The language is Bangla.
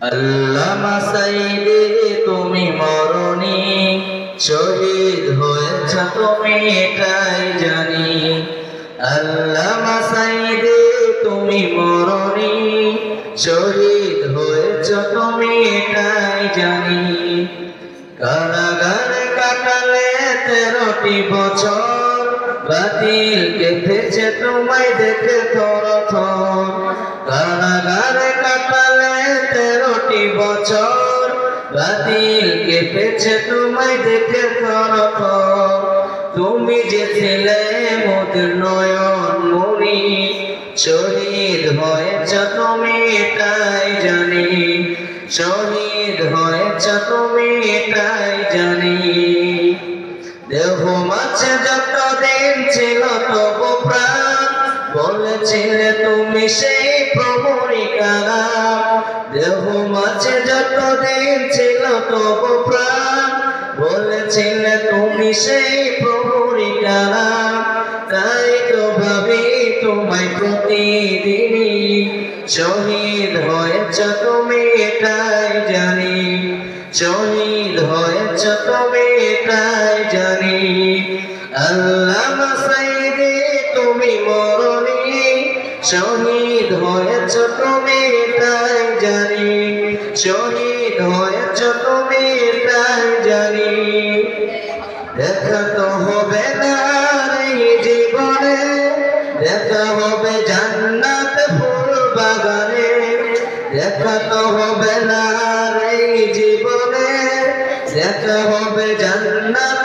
আল্লামা সাইদে, তুমি মরণি শহীদ হয়েছ, তুমি এটাই জানি। আল্লামা সাইদে, তুমি মরণি শহীদ হয়েছ, তুমি এটাই জানি। কারাগারে কাটালে তেরোটি বছর, বাতিল কেটেছে, তোমায় দেখে থর কারাগারে বছর বাতিল কেটেছে তোমায় দেখে থর তুমি যে ছিলে মোদের নয়ন মনি শহীদ হয়েছ তুমি এটাই জানি। শহীদ হয়েছ তুমি এটাই জানি। দেহ মাছে যত দিন ছিল তবু প্রাণ, বলেছিলে তুমি সেই প্রভুরি কালাম দেহ মাছে যত ছিল তবু প্রাণ বলেছিলে তুমি সেই প্রভুরি কালাম তাই তো ভাবি তোমায় প্রতিদিনই শহীদ হয়েছ তুমি, এটাই জানি। শহীদ হয়েছ তুমি, এটাই জানি। আল্লাহ তুমি মরণি, শহীদ হয়েছ শহীদ হয়েছ তুমি এটাই জানি। দেখা তো হবে না জীবনে, দেখা হবে জান্নাত ফুল বাগানে, দেখা তো হবে না জীবনে, দেখা হবে জান্নাত